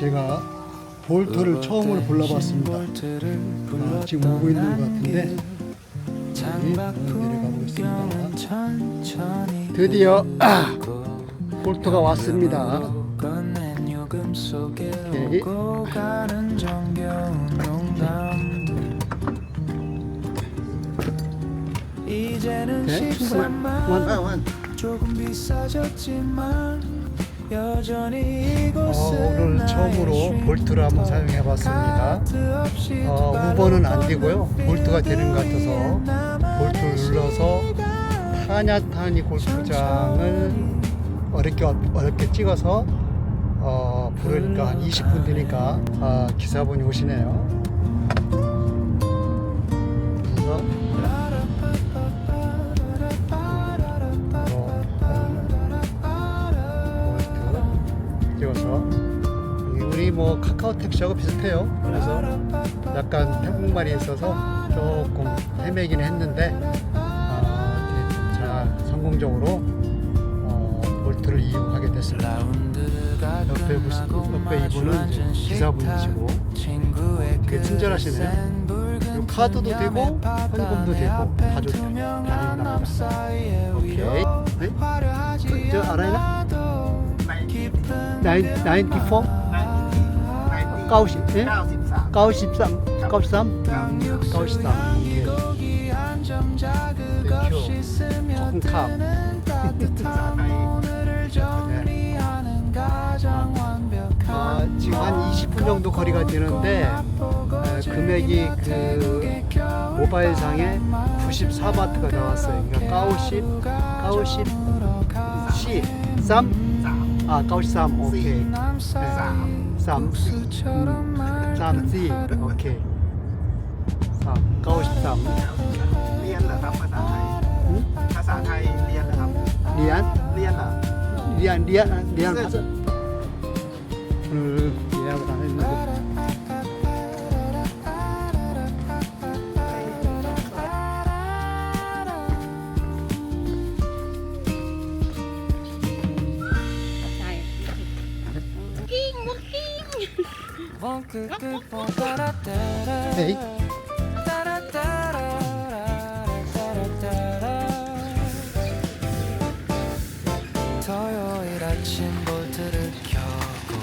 제가 볼트를 처음으로 불러봤습니다. 아, 지금 오고 있는 것 같은데 여기 내려가 보겠습니다. 드디어 아, 볼트가 왔습니다. 오케이. 이제는 네, 충분해. 원, 원. 조금 비싸졌지만 어, 오늘 처음으로 볼트를 한번 사용해 봤습니다. 어, 우버는 안 되고요. 볼트가 되는 것 같아서 볼트를 눌러서 타냐타니 골프장을 어렵게 어렵게 찍어서 어, 부르니까 한 20분 되니까 아, 기사분이 오시네요. 그래서 찍어서 우리 뭐 카카오 택시하고 비슷해요. 그래서 약간 태국말이 있어서 조금 헤매긴 했는데 아, 이렇게 잘 성공적으로 어, 볼트를 이용하게 됐습니다. 옆에 보시, 옆에 이분은 기사분이시고 그 친절하시네. 그리고 카드도 되고 현금도 되고 다 좋대요. 다행입니다. 오케이. 네? 그, 저 알아요? 나인 나인티 포? 까우시? 예? 93 까우십삼? 까우십삼? 까우십삼. 오케이. 땡큐. 조금 카. 네. 아, 지금 한 20분 정도 거리가 되는데 에, 금액이 그 모바일 상에 94바트가 나왔어요. 그러니까 까우십, 까우십, 시, 쌈? อ่าเก้าซ้ำโอเคสามสามสามสี่โอเคสามเก้าซ้เรียนเหรอครับภาษาไทยภาษาไทยเรียนเหรอครับ เดียนเรียนเหรอ เดียนเดียนเดียน ซึ่ 에이. 토요일 아침 볼트를 켜고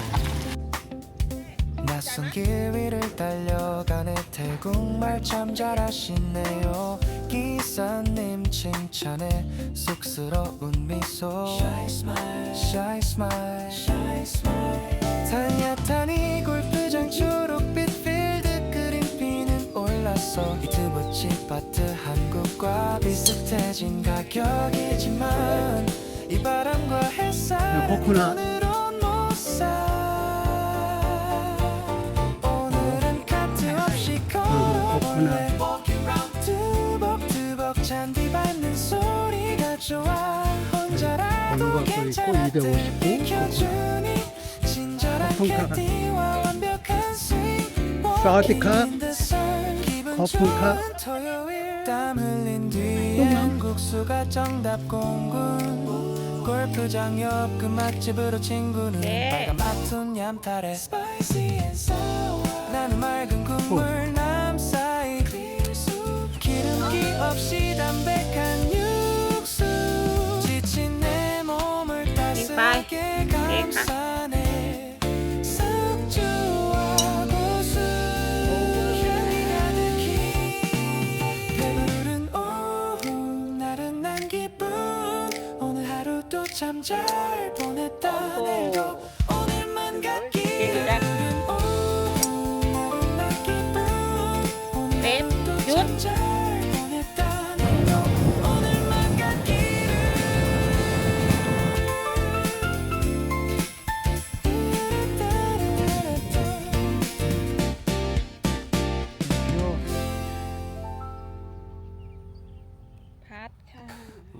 낯선 길 위를 달려가네 태국말 참 잘하시네요 기사님 칭찬에 쑥스러운 미소 Shy smile 비슷해진 가격이지만 이 바람과 햇살 코코넛. 오늘은 못사 오늘은 카트 없이 걸어볼래 투벅투벅 잔디 밟는 소리가 좋아 혼자라도 괜찮아 250 비켜주니 친절한. 캐디와 완벽한 스윙 사와디카. 거품카. 땀 흘린 뒤엔 국수가 정답 공군. 골프장 옆 그 맛집으로 친구는 빨간 맛툰 얌탈에. 나는 맑은 국물 남 사이 기름기 없이 담백한 육수. 지친 내 몸을 따스하게 감싸 참 잘 보냈다. 내일도 오늘만 같기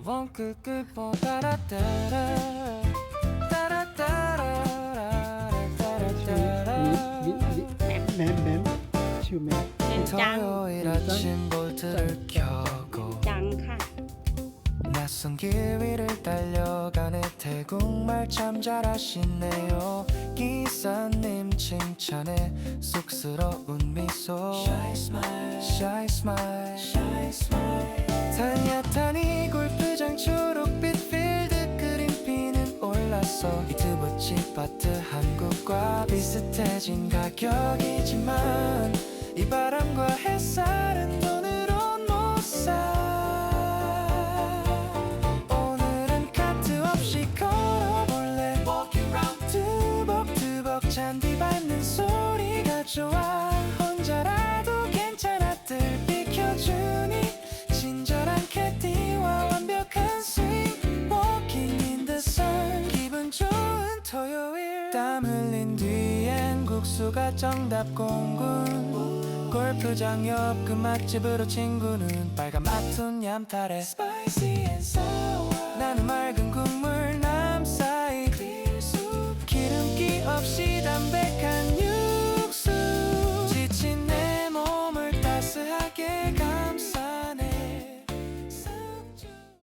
한번 끝끝보 따라따라 따라따라 따라따라 맴맴 치우매 토요일 아침 볼트를 켜고 짱카 낯선 길 위를 달려가네 태국말 참 잘하시네요 기사님 칭찬에 쑥스러운 미소 Shy smile Shy smile Shy smile 타냐 타니 굴 가격이지만 이 바람과 햇살 국수가 정답 공군. 골프장 옆 그 맛집으로 친구는 빨간 맛은 얌탈에 나는 맑은 국물.